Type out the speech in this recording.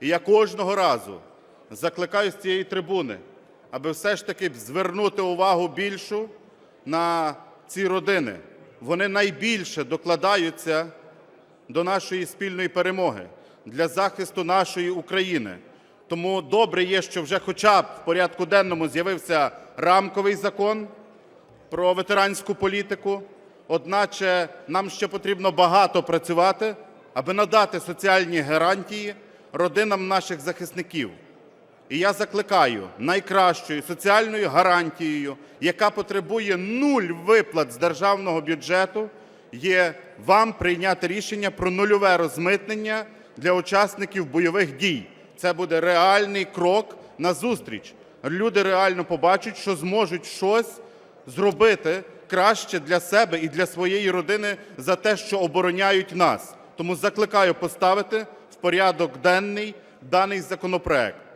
І я кожного разу закликаю з цієї трибуни, аби все ж таки звернути увагу більшу на ці родини. Вони найбільше докладаються до нашої спільної перемоги, для захисту нашої України. Тому добре є, що вже хоча б в порядку денному з'явився рамковий закон про ветеранську політику. Одначе нам ще потрібно багато працювати, аби надати соціальні гарантії родинам наших захисників. І я закликаю найкращою соціальною гарантією, яка потребує нуль виплат з державного бюджету, є вам прийняти рішення про нульове розмитнення для учасників бойових дій. Це буде реальний крок назустріч. Люди реально побачать, що зможуть щось зробити краще для себе і для своєї родини за те, що обороняють нас. Тому закликаю поставити порядок денний даний законопроект.